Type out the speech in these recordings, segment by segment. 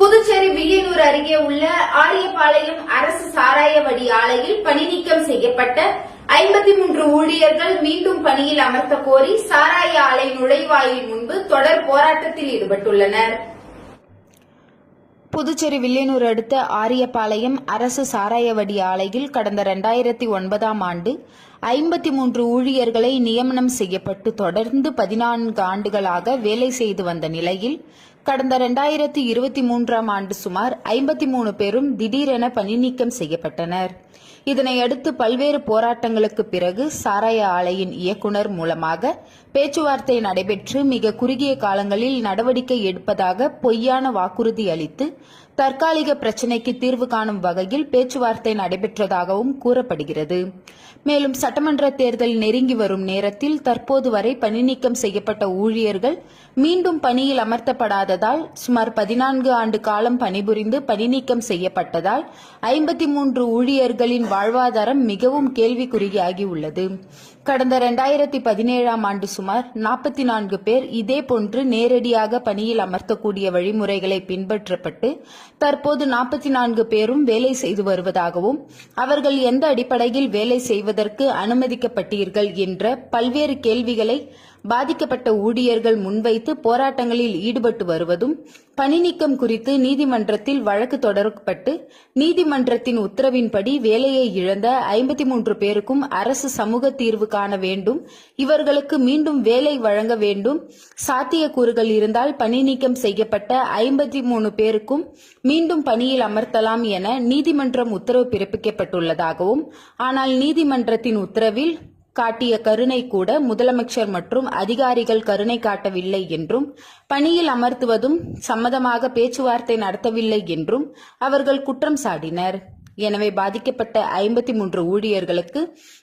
புதுச்சேரி வில்லியனூர் அருகே உள்ள ஆரியபாளையம் அரசு சாராயவடி ஆலையில் பணிநீக்கம் செய்யப்பட்ட ஐம்பத்தி மூன்று ஊழியர்கள் மீண்டும் பணியில் அமர்த்த கோரி சாராய ஆலை நுழைவாயில் முன்பு தொடர் போராட்டத்தில் ஈடுபட்டுள்ளனர். புதுச்சேரி வில்லியனூர் அடுத்த ஆரியபாளையம் அரசு சாராயவடி ஆலையில் கடந்த இரண்டாயிரத்தி ஒன்பதாம் ஆண்டு ஐம்பத்தி மூன்று ஊழியர்களை நியமனம் செய்யப்பட்டு தொடர்ந்து பதினான்கு ஆண்டுகளாக வேலை செய்து வந்த நிலையில் கடந்த இரண்டாயிரத்தி இருபத்தி மூன்றாம் ஆண்டு சுமார் ஐம்பத்தி மூணு பேரும் திடீரென பணிநீக்கம் செய்யப்பட்டனர். இதனையடுத்து பல்வேறு போராட்டங்களுக்கு பிறகு சாராய ஆலையின் இயக்குனர் மூலமாக பேச்சுவார்த்தை நடைபெற்று மிக குறுகிய காலங்களில் நடவடிக்கை எடுப்பதாக பொய்யான வாக்குறுதி அளித்து தற்காலிக பிரச்சினைக்கு தீர்வு காணும் வகையில் பேச்சுவார்த்தை நடைபெற்றதாகவும் கூறப்படுகிறது. மேலும் சட்டமன்ற தேர்தல் நெருங்கி வரும் நேரத்தில் தற்போது வரை பணிநீக்கம் செய்யப்பட்ட ஊழியர்கள் மீண்டும் பணியில் அமர்த்தப்படாததால் சுமார் பதினான்கு ஆண்டு காலம் பணிபுரிந்து பணிநீக்கம் செய்யப்பட்டதால் ஐம்பத்தி மூன்று ஊழியர்களின் வாழ்வாதாரம் மிகவும் கேள்விக்குறியாகி உள்ளது கடந்த இரண்டாயிரத்தி பதினேழாம் ஆண்டு சுமார் நாற்பத்தி நான்கு பேர் இதேபோன்று நேரடியாக பணியில் அமர்த்தக்கூடிய வழிமுறைகளை பின்பற்றப்பட்டு தற்போது நாற்பத்தி நான்கு பேரும் வேலை செய்து வருவதாகவும் அவர்கள் எந்த அடிப்படையில் வேலை செய்வதற்கு அனுமதிக்கப்பட்டீர்கள் என்ற பல்வேறு கேள்விகளை பாதிக்கப்பட்ட ஊழியர்கள் முன்வைத்து போராட்டங்களில் ஈடுபட்டு வருவதும் பணிநீக்கம் குறித்து நீதிமன்றத்தில் வழக்கு தொடரப்பட்டு நீதிமன்றத்தின் உத்தரவின்படி வேலையை இழந்த ஐம்பத்தி மூன்று பேருக்கும் அரசு சமூக தீர்வு காண வேண்டும் இவர்களுக்கு மீண்டும் வேலை வழங்க வேண்டும் சாத்தியக்கூறுகள் இருந்தால் பணிநீக்கம் செய்யப்பட்ட ஐம்பத்தி மூணு பேருக்கும் மீண்டும் பணியில் அமர்த்தலாம் என நீதிமன்றம் உத்தரவு பிறப்பிக்கப்பட்டுள்ளதாகவும் ஆனால் நீதிமன்றத்தின் உத்தரவில் காட்டிய கருணை கூட முதலமைச்சர் மற்றும் அதிகாரிகள் கருணை காட்டவில்லை என்றும் பணியில் அமர்த்துவதும் சம்மதமாக பேச்சுவார்த்தை நடத்தவில்லை என்றும் அவர்கள் குற்றம் சாட்டினர். எனவே பாதிக்கப்பட்ட ஐம்பத்தி மூன்று ஊழியர்களுக்கு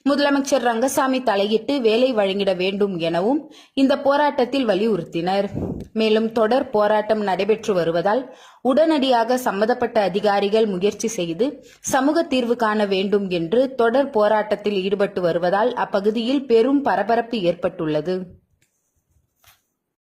முதலமைச்சர் ரங்கசாமி தலையிட்டு வேலை வழங்கிட வேண்டும் எனவும் இந்த போராட்டத்தில் வலியுறுத்தினர். மேலும் தொடர் போராட்டம் நடைபெற்று வருவதால் உடனடியாக சம்பந்தப்பட்ட அதிகாரிகள் முயற்சி செய்து சமூக தீர்வு காண வேண்டும் என்று தொடர் போராட்டத்தில் ஈடுபட்டு வருவதால் அப்பகுதியில் பெரும் பரபரப்பு ஏற்பட்டுள்ளது.